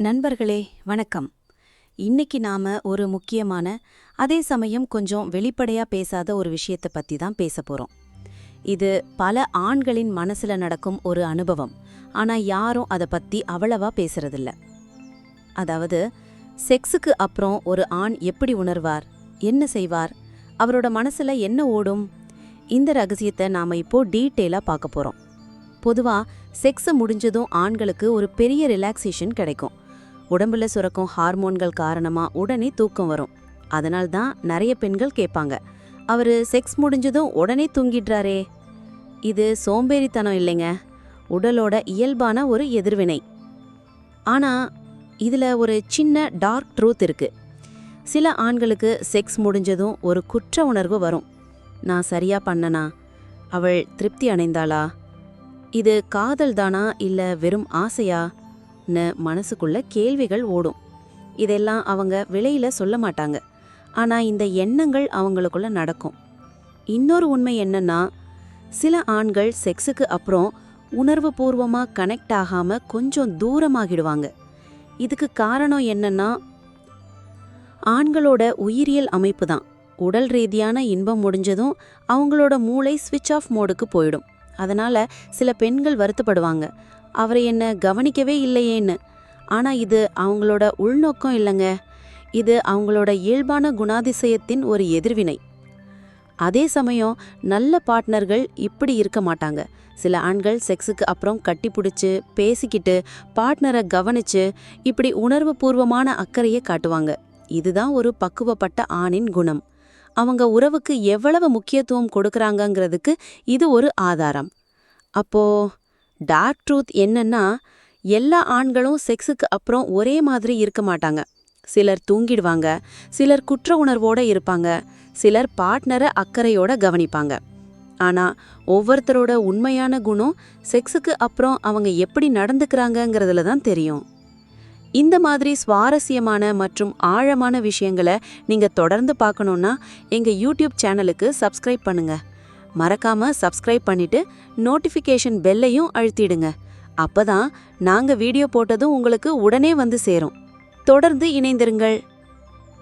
நண்பர்களே வணக்கம். இன்னைக்கு நாம ஒரு முக்கியமான அதே சமயம் கொஞ்சம் வெளிப்படையா பேசாத ஒரு விஷயத்தை பத்தி தான் பேச போறோம். இது பல ஆண்களின் மனசுல நடக்கும் ஒரு அனுபவம். ஆனா யாரும் அதை பத்தி அவ்வளவா பேசுறதில்ல. அதாவது செக்ஸுக்கு அப்புறம் ஒரு ஆண் எப்படி உணர்வார்? என்ன செய்வார்? அவரோட மனசுல என்ன ஓடும்? இந்த ரகசியத்தை நாம இப்போ டீட்டெயிலா பார்க்க போறோம். பொதுவாக செக்ஸ் முடிஞ்சதும் ஆண்களுக்கு ஒரு பெரிய ரிலாக்ஸேஷன் கிடைக்கும். உடம்புல சுரக்கும் ஹார்மோன்கள் காரணமா உடனே தூக்கம் வரும். அதனால் தான் நிறைய பெண்கள் கேட்பாங்க. அவரு செக்ஸ் முடிஞ்சதும் உடனே தூங்கிடுறாரே. இது சோம்பேறித்தனம் இல்லைங்க. உடலோட இயல்பான ஒரு எதிர்வினை. ஆனா இதுல ஒரு சின்ன டார்க் ட்ரூத் இருக்கு. சில ஆண்களுக்கு செக்ஸ் முடிஞ்சதும் ஒரு குற்ற உணர்வு வரும். நான் சரியா பண்ணனா? அவள் திருப்தி அடைந்தாளா? இது காதல் தானா இல்ல வெறும் ஆசையான்னு மனசுக்குள்ள கேள்விகள் ஓடும். இதெல்லாம் அவங்க வெளியில சொல்ல மாட்டாங்க. ஆனால் இந்த எண்ணங்கள் அவங்களுக்குள்ள நடக்கும். இன்னொரு உண்மை என்னன்னா சில ஆண்கள் செக்ஸுக்கு அப்புறம் உணர்வு பூர்வமாக கனெக்ட் ஆகாமல் கொஞ்சம் தூரமாகிடுவாங்க. இதுக்கு காரணம் என்னன்னா ஆண்களோட உயிரியல் அமைப்பு தான். உடல் ரீதியான இன்பம் முடிஞ்சதும் அவங்களோட மூளை ஸ்விட்ச் ஆஃப் மோடுக்கு போயிடும். அதனால் சில பெண்கள் வருத்தப்படுவாங்க. அவரை என்ன கவனிக்கவே இல்லையேன்னு. ஆனால் இது அவங்களோட உள்நோக்கம் இல்லைங்க. இது அவங்களோட இயல்பான குணாதிசயத்தின் ஒரு எதிர்வினை. அதே சமயம் நல்ல பார்ட்னர்கள் இப்படி இருக்க மாட்டாங்க. சில ஆண்கள் செக்ஸுக்கு அப்புறம் கட்டிப்பிடிச்சு பேசிக்கிட்டு பார்ட்னரை கவனித்து இப்படி உணர்வு பூர்வமான அக்கறையை காட்டுவாங்க. இதுதான் ஒரு பக்குவப்பட்ட ஆணின் குணம். அவங்க உறவுக்கு எவ்வளவு முக்கியத்துவம் கொடுக்குறாங்கங்கிறதுக்கு இது ஒரு ஆதாரம். அப்போது டார்க் ட்ரூத் என்னன்னா எல்லா ஆண்களும் செக்ஸுக்கு அப்புறம் ஒரே மாதிரி இருக்க மாட்டாங்க. சிலர் தூங்கிடுவாங்க சிலர் குற்ற உணர்வோட இருப்பாங்க சிலர் பார்ட்னரை அக்கறையோட கவனிப்பாங்க. ஆனா ஒவ்வொருத்தரோட உண்மையான குணம் செக்ஸுக்கு அப்புறம் அவங்க எப்படி நடந்துக்கிறாங்கங்கிறதுல தான் தெரியும். இந்த மாதிரி சுவாரஸ்யமான மற்றும் ஆழமான விஷயங்களை நீங்கள் தொடர்ந்து பார்க்கணுன்னா எங்கள் யூடியூப் சேனலுக்கு சப்ஸ்கிரைப் பண்ணுங்கள் மறக்காம சப்ஸ்கிரைப் பண்ணிட்டு நோட்டிஃபிகேஷன் பெல்லையும் அழுத்திடுங்க. அப்பதான் நாங்க வீடியோ போட்டதும் உங்களுக்கு உடனே வந்து சேரும். தொடர்ந்து இணைந்திருங்கள்.